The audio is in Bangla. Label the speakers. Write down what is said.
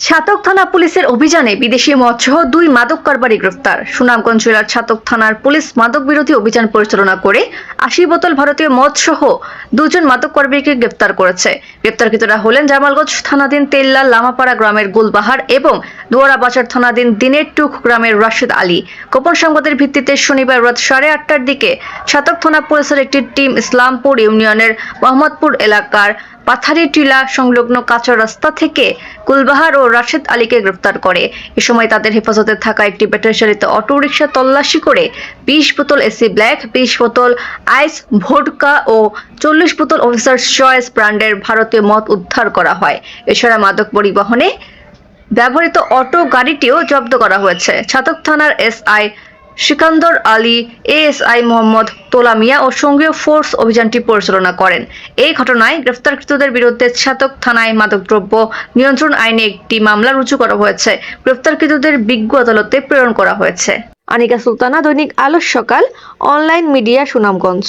Speaker 1: ছাতক থানা পুলিশের অভিযানে বিদেশি মদসহ দুই মাদক কারবারি গ্রেফতার। সুনামগঞ্জ জেলার ছাতক থানার পুলিশ মাদক বিরোধী অভিযান পরিচালনা করে আশি বোতল ভারতীয় মদসহ দুজন মাদক কারবারিকে গ্রেফতার করেছে। গ্রেপ্তারকৃতরা হলেন জামালগঞ্জ থানাধীন তেল্লা লামাপাড়া গ্রামের গুলবাহার এবং দুয়ারাবাজার থানাধীন দিনের টুক গ্রামের রাশেদ আলী। গোপন সংবাদের ভিত্তিতে শনিবার রাত সাড়ে আটটার দিকে ছাতক থানা পুলিশের একটি টিম ইসলামপুর ইউনিয়নের মোহাম্মদপুর এলাকার পাথারি টিলা সংলগ্ন কাঁচা রাস্তা থেকে কুলবাহার ও রাশেদ আলীকে গ্রেফতার করে। এ সময় তাদের হেফাজতে থাকা একটি ব্যাটারি চালিত অটোরিকশা তল্লাশি করে বিশ বোতল এসি ব্ল্যাক, বিশ বোতল আইস, ভোডকা ও চল্লিশ বোতল অফিসার চয়েস ব্র্যান্ডের ভারতীয় মদ উদ্ধার করা হয়। এছাড়া মাদক পরিবহনে ব্যবহৃত অটো গাড়িটিও জব্দ করা হয়েছে। ছাতক থানার এসআই সিকান্দর আলী, এএসআই মোহাম্মদ তোলামিয়া ও সঙ্গীয় ফোর্স অভিযানটি পরিচালনা করেন। এই ঘটনায় গ্রেফতারকৃতদের বিরুদ্ধে ছাতক থানায় মাদকদ্রব্য নিয়ন্ত্রণ আইনে একটি মামলা রুজু করা হয়েছে। গ্রেফতারকৃতদের বিজ্ঞ আদালতে প্রেরণ করা হয়েছে। আনিকা সুলতানা, দৈনিক আলোর সকাল, অনলাইন মিডিয়া সুনামগঞ্জ।